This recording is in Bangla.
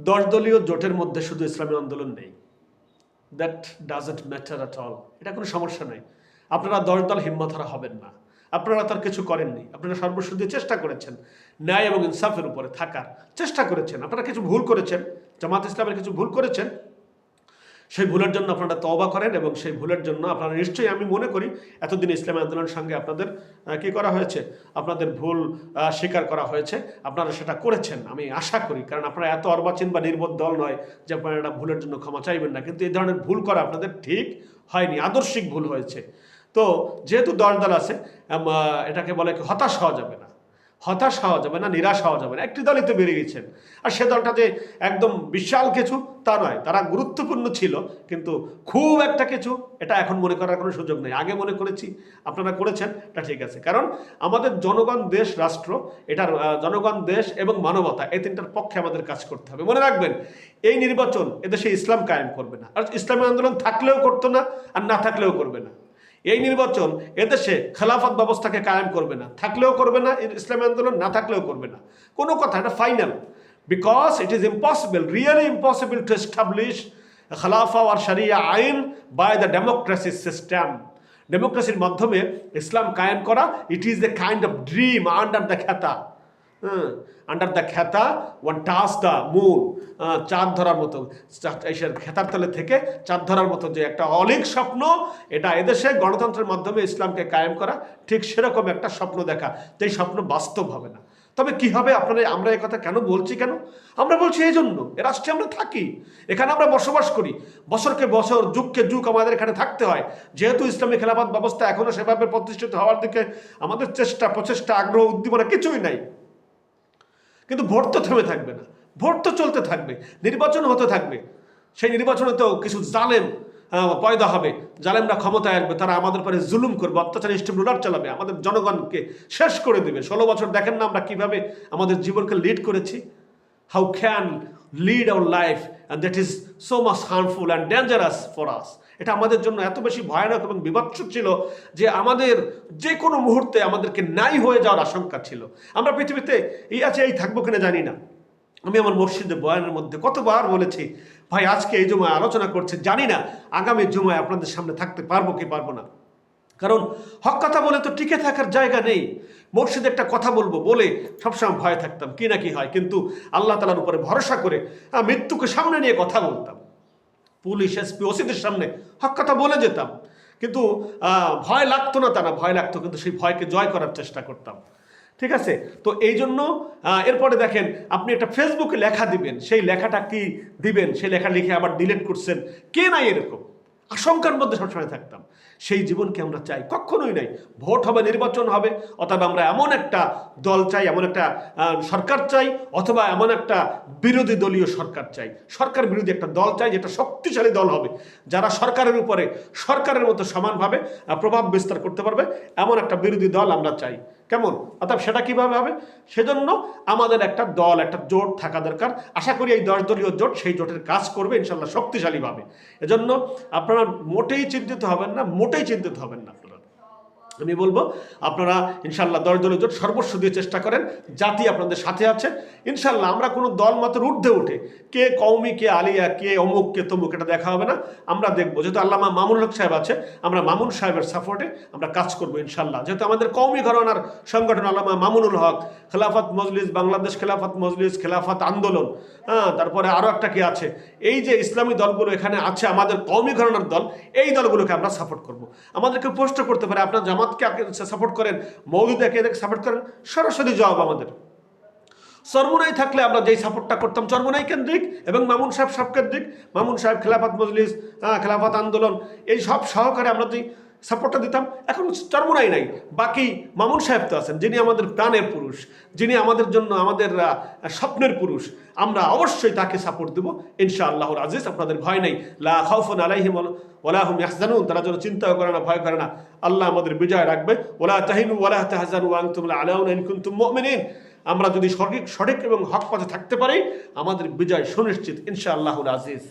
দশ দলীয় জোটের মধ্যে শুধু ইসলামী আন্দোলন নেই। That doesn't matter at all এটা কোনো সমস্যা নেই আপনারা দশ দল হিম্মতহারা হবেন না। আপনারা তার কিছু করেননি। আপনারা সর্বসুদ্ধি চেষ্টা করেছেন। ন্যায় এবং ইনসাফের উপরে থাকার চেষ্টা করেছেন। আপনারা কিছু ভুল করেছেন। জামাত ইসলামের কিছু ভুল করেছেন। সেই ভুলের জন্য আপনারা তওবা করেন এবং সেই ভুলের জন্য আপনারা নিশ্চয়ই, আমি মনে করি, এতদিন ইসলামী আন্দোলনের সঙ্গে আপনাদের কি করা হয়েছে? আপনাদের ভুল স্বীকার করা হয়েছে। আপনারা সেটা করেছেন, আমি আশা করি, কারণ আপনারা এত অর্বাচীন বা নির্বোধ দল নয় যে আপনারা এটা ভুলের জন্য ক্ষমা চাইবেন না। কিন্তু এই ধরনের ভুল করা আপনাদের ঠিক হয়নি, আদর্শিক ভুল হয়েছে। তো যেহেতু দশ দল আছে এটাকে বলে হতাশ হওয়া যাবে না। হতাশ হওয়া যাবে না, নিরাশ হওয়া যাবে না। একটি দলই তো বেরিয়ে গেছেন আর সে দলটা যে একদম বিশাল কিছু, তা নয়। তারা গুরুত্বপূর্ণ ছিল, কিন্তু খুব একটা কিছু এটা এখন মনে করার কোনো সুযোগ নেই। আগে মনে করেছি, আপনারা করেছেন, এটা ঠিক আছে। কারণ আমাদের জনগণ, দেশ, রাষ্ট্র, এটার জনগণ, দেশ এবং মানবতা, এই তিনটার পক্ষে আমাদের কাজ করতে হবে। মনে রাখবেন, এই নির্বাচন এদেশে ইসলাম কায়েম করবে না। আর ইসলামী আন্দোলন থাকলেও করতো না, আর না থাকলেও করবে না। এই নির্বাচন এদেশে খেলাফত ব্যবস্থাকে কায়েম করবে না, থাকলেও করবে না ইসলাম আন্দোলন না থাকলেও করবে না। কোনো কথা, এটা final because it is impossible really impossible to establish খালাফা আর সারিয়া আইন বাই দ্য ডেমোক্রেসি সিস্টেম ডেমোক্রেসির মাধ্যমে ইসলাম কায়েম করা it is a kind of dream under the খ্যাতা under the খ্যাতা ওয়ান টাস দ্য মুন চাঁদ ধরার মতো। খেতার তলে থেকে চাঁদ ধরার মতো যে একটা অলিক স্বপ্ন, এটা এদেশে গণতন্ত্রের মাধ্যমে ইসলামকে কায়েম করা, ঠিক সেরকম একটা স্বপ্ন দেখা। যেই স্বপ্ন বাস্তব হবে না। তবে কি হবে? আপনারা, আমরা কথা কেন বলছি কেন? আমরা বলছি এই জন্য, এ রাষ্ট্রে আমরা থাকি। এখানে আমরা বসবাস করি। বছরকে বছর, যুগকে যুগ আমাদের এখানে থাকতে হয়। যেহেতু ইসলামী খেলাফত ব্যবস্থা এখনও সেভাবে প্রতিষ্ঠিত হওয়ার দিকে আমাদের চেষ্টা, প্রচেষ্টা, আগ্রহ, উদ্দীপনা কিছুই নাই। কিন্তু ভোট তো থেমে থাকবে না। ভোট তো চলতে থাকবে, নির্বাচন হতে থাকবে। সেই নির্বাচনে তো কিছু জালেম পয়দা হবে। জালেমরা ক্ষমতায় আসবে, তারা আমাদের পরে জুলুম করবে, অত্যাচার স্টিম রুলার চালাবে, আমাদের জনগণকে শেষ করে দেবে। ষোলো বছর দেখেন না আমরা কীভাবে আমাদের জীবনকে লিড করেছি? How can lead our life and that is so much harmful and dangerous for us এটা আমাদের জন্য এত বেশি ভয়ানক এবং বিভৎস ছিল যে আমাদের যে কোনো মুহূর্তে আমাদেরকে নাই হয়ে যাওয়ার আশঙ্কা ছিল। আমরা পৃথিবীতে এই আছে, এই থাকব কিনা জানি না। আমি আমার মসজিদে বয়ানের মধ্যে কতবার বলেছি, ভাই, আজকে এই জমায় আলোচনা করছে। জানি না আগামী জমায় আপনাদের সামনে থাকতে পারব কি পারব না। কারণ হক কথা বলে তো টিকে থাকার জায়গা নেই। মসজিদে একটা কথা বলব বলে সবসময় ভয় থাকতাম, কি না কি হয়। কিন্তু আল্লাহ তালার উপরে ভরসা করে মৃত্যুকে সামনে নিয়ে কথা বলতাম। পুলিশ, এসপি, ওসিদের সামনে হক কথা বলে যেতাম। কিন্তু ভয় লাগতো না তারা ভয় লাগতো, কিন্তু সেই ভয়কে জয় করার চেষ্টা করতাম। ঠিক আছে? তো এই জন্য এরপরে দেখেন, আপনি একটা ফেসবুকে লেখা দিবেন। সেই লেখাটা কি দিবেন? সেই লেখা লিখে আবার ডিলিট করছেন। কে নাই এরকম? আশঙ্কার মধ্যে সবসময় থাকতাম। সেই জীবনকে আমরা চাই। কখনোই নাই। ভোট হবে, নির্বাচন হবে, অথবা আমরা এমন একটা দল চাই, এমন একটা সরকার চাই, অথবা এমন একটা বিরোধী দলীয় সরকার চাই। সরকার বিরোধী একটা দল চাই, যেটা শক্তিশালী দল হবে। যারা সরকারের উপরে সরকারের মতো সমানভাবে প্রভাব বিস্তার করতে পারবে, এমন একটা বিরোধী দল আমরা চাই। কেমন? অর্থাৎ সেটা কীভাবে হবে? সেজন্য আমাদের একটা দল, একটা জোট থাকা দরকার। আশা করি এই দশ দলীয় জোট সেই জোটের কাজ করবে ইনশাল্লাহ শক্তিশালীভাবে এজন্য আপনারা মোটেই চিন্তিত হবেন না, মোটেই চিন্তিত হবেন না। আমি বলব, আপনারা ইনশাল্লাহ দশ দলীয় জোট সর্বস্ব দিয়ে চেষ্টা করেন, জাতি আপনাদের সাথে আছে। ইনশাল্লাহ আমরা কোনো দল মাত্র ঊর্ধ্বে উঠে কে কৌমি কে আলিয়া, কে অমুক, কে তমুক, এটা দেখা হবে না। আমরা দেখব, যেহেতু আল্লামা মামুন হক সাহেব আছে, আমরা মামুন সাহেবের সাপোর্টে আমরা কাজ করব ইনশাল্লাহ যেহেতু আমাদের কৌমি ঘরানার সংগঠন আল্লামা মামুনুল হক, খেলাফত মজলিস, বাংলাদেশ খেলাফত মজলিস, খেলাফত আন্দোলন হ্যাঁ তারপরে আরও একটা কি আছে, এই যে ইসলামী দলগুলো এখানে আছে, আমাদের কৌমি ঘরানার দল, এই দলগুলোকে আমরা সাপোর্ট করব। আমাদেরকে প্রশ্ন করতে পারে, আপনার জামাতকে সাপোর্ট করেন মৌলুদাকে এদেরকে সাপোর্ট করেন, সরাসরি জবাব আমাদের। চর্মনাই থাকলে আমরা যেই সাপোর্টটা করতাম চর্মনাই কেন্দ্রিক এবং মামুন সাহেব সাপকেন্দ্রিক। মামুন সাহেব খেলাফত মজলিস খেলাফত আন্দোলন, এই সব সহকারে আমরা যে সাপোর্টটা দিতাম। এখন চরমুনাই নাই। বাকি মামুন সাহেব তো আছেন, যিনি আমাদের প্রাণের পুরুষ, যিনি আমাদের জন্য আমাদের স্বপ্নের পুরুষ, আমরা অবশ্যই তাকে সাপোর্ট দেবো। ইনশা আল্লাহর আজিজ, আপনাদের ভয় নেই। লা আলাইহিম ওলাহুম ইয়াহজানুন। তারা যেন চিন্তাও করে না, ভয় করে না। আল্লাহ আমাদের বিজয় রাখবে। ওলা তাহিনু ওলা তাহজানু ওয়া আনতুম আলাউনা ইন কুনতুম মুমিনিন। আমরা যদি সঠিক সঠিক এবং হক পথে থাকতে পারি, আমাদের বিজয় সুনিশ্চিত ইনশা আল্লাহুল আজিজ।